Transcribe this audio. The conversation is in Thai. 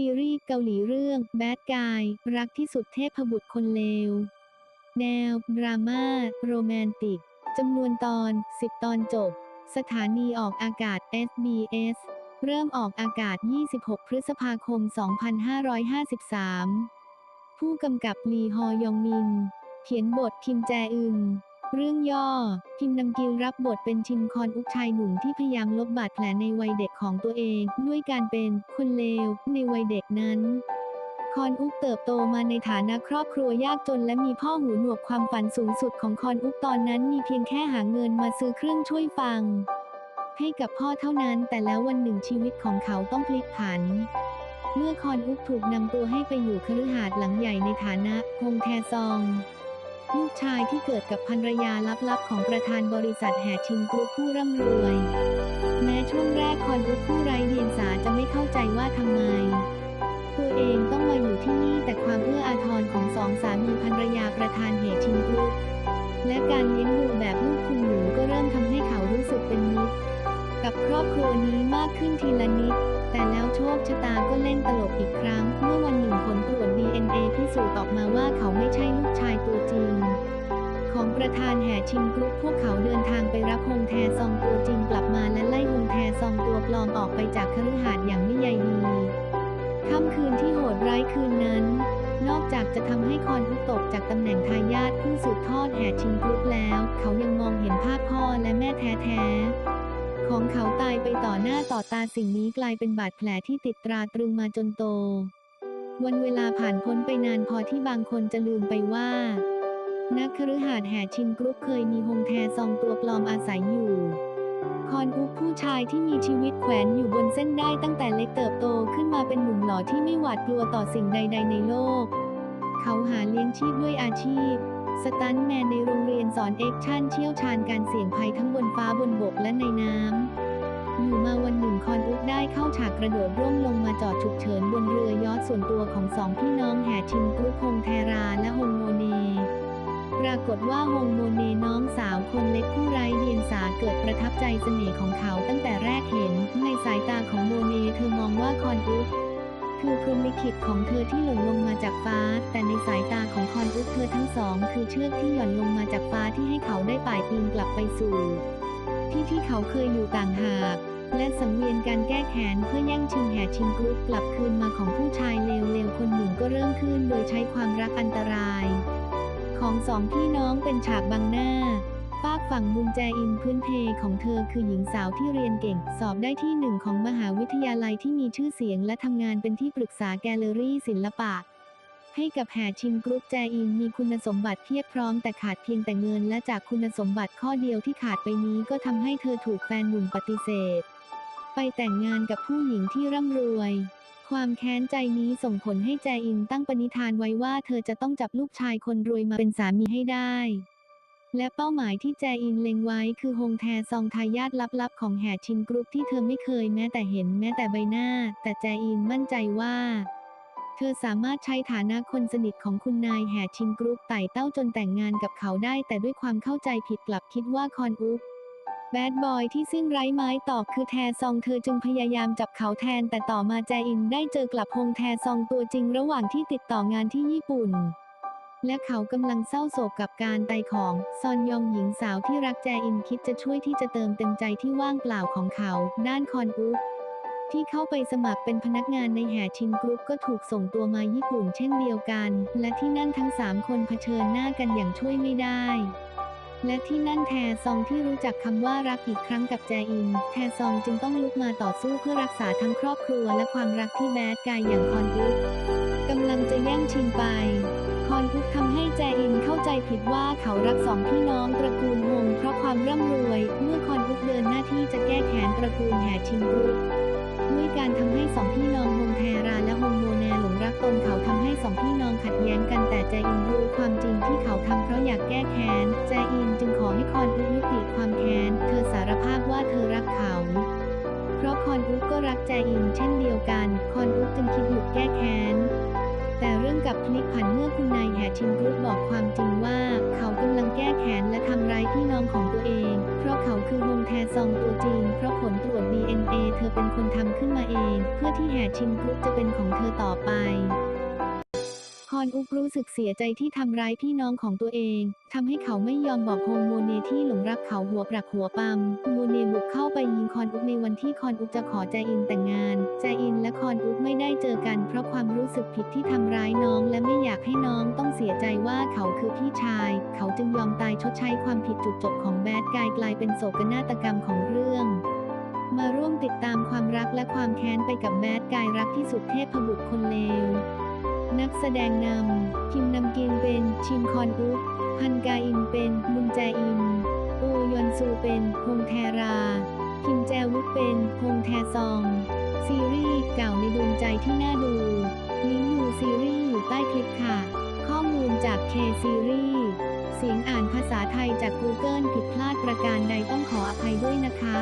ซีรีส์เกาหลีเรื่อง Bad Guy รักที่สุดเทพบุตรคนเลว แนว ดราม่า โรแมนติก จำนวนตอน 10 ตอนจบ สถานีออกอากาศ SBS เริ่มออกอากาศ 26 พฤษภาคม 2553 ผู้กำกับลีฮอยองมิน เขียนบทคิมแจอึง เรื่องย่อคิมนำกิลรับบทเป็นชินคอนอุกชายหนุ่มที่พยายามลบบาดแผลในวัยเด็กของตัวเอง ด้วยการเป็นคนเลวในวัยเด็กนั้น คอนอุกเติบโตมาในฐานะครอบครัวยากจนและมีพ่อหูหนวกความฝันสูงสุดของคอนอุกตอนนั้นมีเพียงแค่หาเงินมาซื้อเครื่องช่วยฟัง ให้กับพ่อเท่านั้นแต่แล้ววันหนึ่งชีวิตของเขาต้องพลิกผันเมื่อคอนอุกถูกนำตัวให้ไปอยู่คฤหาสน์หลังใหญ่ในฐานะฮงแทซอง ลูกชายที่เกิดกับภรรยาลับๆ ของประธานบริษัทแห่ชินกรุ๊ปผู้ร่ำรวย แม้ช่วงแรกคอนอุกผู้ไร้เดียงสาจะไม่เข้าใจว่าทำไม ตัวเองต้องมาอยู่ที่นี่แต่ความเอื้ออาทรของสองสามีภรรยาประธานเหชินกรุ๊ปและการเลี้ยงดูแบบลูกคุณหนูก็เริ่มทำให้เขารู้สึกเป็นมิตรกับครอบครัวนี้มากขึ้นทีละนิด แต่แล้วโชคชะตาก็เล่นตลกอีกครั้ง เมื่อวันหนึ่งผลตรวจ DNA พิสูจน์ออกมาว่าเขาไม่ใช่ ประธานแห่ชิงกรุ๊ปพวกเขาเดินทางไปรับฮงแทซองตัวจริงกลับมาและไล่ฮงแทซองตัวปลอมออกไปจากคฤหาสน์อย่างไม่ใยดีค่ำคืนที่โหดร้ายคืนนั้น นอกจากจะทำให้คอนอุกตกจากตำแหน่งทายาทผู้สืบทอดแห่ชิงกรุ๊ปแล้ว เขายังมองเห็นภาพพ่อและแม่แท้ๆของเขาตายไปต่อหน้าต่อตาสิ่งนี้กลายเป็นบาดแผลที่ติดตราตรึงมาจนโต วันเวลาผ่านพ้นไปนานพอที่บางคนจะลืมไปว่า นักคฤหาสน์แห่ชินกรุ๊ปเคยมีฮงแทซองตัวปลอมอาศัยอยู่ คอนอุกผู้ชายที่มีชีวิตแขวนอยู่บนเส้นได้ตั้งแต่เล็กเติบโตขึ้นมาเป็นหนุ่มหล่อที่ไม่หวาดกลัวต่อสิ่งใด ๆ ในโลก เขาหาเลี้ยงชีพด้วยอาชีพ สตันท์แมนในโรงเรียนสอนเอ็กชั่นเชี่ยวชาญการเสี่ยงภัยทั้งบนฟ้าบนบกและในน้ำอยู่มาวันหนึ่งคอนอุกได้เข้าฉากกระโดดร่มลงมาจอดฉุกเฉินบนเรือยอชต์ส่วนตัวของสองพี่น้องแห่ชินกรุ๊ปฮงแทราและฮงโมเน ปรากฏว่าฮงโมเนน้องสาวคนเล็กผู้ไร้เดียงสาเกิดประทับใจเสน่ห์ของเขาตั้งแต่แรกเห็น ในสายตาของโมเนเธอมองว่าคอนอุกคือพรหมลิขิตของเธอที่หล่นลงมาจากฟ้า แต่ในสายตาของคอนอุกเธอทั้งสอง คือเชือกที่หย่อนลงมาจากฟ้าที่ให้เขาได้ป่ายปีนกลับไปสู่ ที่ที่เขาเคยอยู่ต่างหากและสังเวียนการแก้แค้นเพื่อแย่งชิงแห่ชิงกรุ๊ปกลับคืนมาของผู้ชายเลวๆคนหนึ่งก็เริ่มขึ้นโดยใช้ความรักอันตราย ของสองพี่น้องเป็นฉากบังหน้าฝากฝั่งมุนแจอินพื้นเพของเธอคือหญิงสาวที่เรียนเก่ง สอบได้ที่หนึ่งของมหาวิทยาลัยที่มีชื่อเสียงและทำงานเป็นที่ปรึกษาแกลเลอรี่ศิลปะ ให้กับแห่ชินกรุ๊ปแจอินมีคุณสมบัติเพียบพร้อมแต่ขาดเพียงแต่เงินและจากคุณสมบัติข้อเดียวที่ขาดไปนี้ก็ทำให้เธอถูกแฟนหนุ่มปฏิเสธ ไปแต่งงานกับผู้หญิงที่ร่ำรวย ความแค้นใจนี้ส่งผลให้แจอินตั้งปณิธานไว้ว่าเธอจะต้องจับลูกชายคนรวยมาเป็นสามีให้ได้ และเป้าหมายที่แจอินเล็งไว้คือฮงแทซองทายาทลับๆ ของแห่ชินกรุ๊ปที่เธอไม่เคยแม้แต่เห็นแม้แต่ใบหน้า แต่แจอินมั่นใจว่าเธอสามารถใช้ฐานะคนสนิทของคุณนายแห่ชินกรุ๊ปไต่เต้าจนแต่งงานกับเขาได้ แต่ด้วยความเข้าใจผิดกลับคิดว่าคอนอุก แบดบอยที่ซึ่งไร้ไม้ตอกคือแทซองเธอจึงพยายามจับเขาแทนแต่ต่อมาแจอินได้เจอกลับฮงแทซองตัวจริงระหว่างที่ติดต่องานที่ญี่ปุ่น และเขากำลังเศร้าโศกกับการตายของ ซอนยองหญิงสาวที่รักแจอินคิดจะช่วยที่จะเติมเต็มใจที่ว่างเปล่าของเขา ด้านคอนอุกที่เข้าไปสมัครเป็นพนักงานในแห่ชินกรุ๊ปก็ถูกส่งตัวมาญี่ปุ่นเช่นเดียวกัน และที่นั่นทั้งสามคนเผชิญหน้ากันอย่างช่วยไม่ได้ และที่นั่นแทซองที่รู้จักคำว่ารักอีกครั้งกับแจอิน แทซองจึงต้องลุกมาต่อสู้เพื่อรักษาทั้งครอบครัวและความรักที่แบดกายอย่างคอนอุกกำลังจะแย่งชิงไป คอนอุกทำให้แจอินเข้าใจผิดว่าเขารักสองพี่น้องตระกูลฮงเพราะความร่ำรวย เมื่อคอนอุกเดินหน้าที่จะแก้แค้นตระกูลแห่ชิงกรุ๊ปด้วยการทำให้สองพี่น้องฮงแท แจอินรู้ความจริงที่เขาทำเพราะอยากแก้แค้น แจอินจึงขอให้คอนอุยุติความแค้น เธอสารภาพว่าเธอรักเขา เพราะคอนอุก็รักแจอินเช่นเดียวกัน คอนอุจึงคิดหยุดแก้แค้น แต่เรื่องกับพลิกผันเมื่อคุณนายแห่ชินรุ๊ปบอกความจริงว่า เขากำลังแก้แค้นและทำร้ายพี่น้องของตัวเอง เพราะเขาคือฮงแทซองตัวจริง เพราะผลตรวจ DNA เธอเป็นคนทำขึ้นมาเอง เพื่อที่แห่ชินรุ๊ปจะเป็นของเธอต่อไป คอนอุกรู้สึกเสียใจที่ทำร้ายพี่น้องของตัวเองทำให้เขาไม่ยอมบอกโฮงโมเนที่หลงรักเขาหัวปรักหัวปั๊มโมเนบุกเข้าไปยิงคอนอุกในวันที่คอนอุกจะขอแจอินแต่งงานแจอินและคอนอุกไม่ได้เจอกันเพราะความรู้สึกผิดที่ทำร้ายน้องและไม่อยากให้น้องต้องเสียใจว่าเขาคือพี่ชาย เขาจึงยอมตายชดใช้ความผิดจุดจบของแบดกายกลายเป็นโศกนาฏกรรมของเรื่องมาร่วมติดตามความรักและความแค้นไปกับแบดกายรักที่สุดเทพบุตรคนเลว นักแสดงนำคิมนำกินเป็นชิมคอนอุกพันกาอินเป็นมุนแจอินโอยอนซูเป็นฮงแทรา คิมแจวุกเป็นฮงแทซอง ซีรีส์เก่าในดวงใจที่น่าดู ลิงก์ดูซีรีส์อยู่ใต้คลิปค่ะ ข้อมูลจากเคซีรีส์เสียงอ่านภาษาไทยจาก Google ผิดพลาดประการใดต้องขออภัยด้วยนะคะ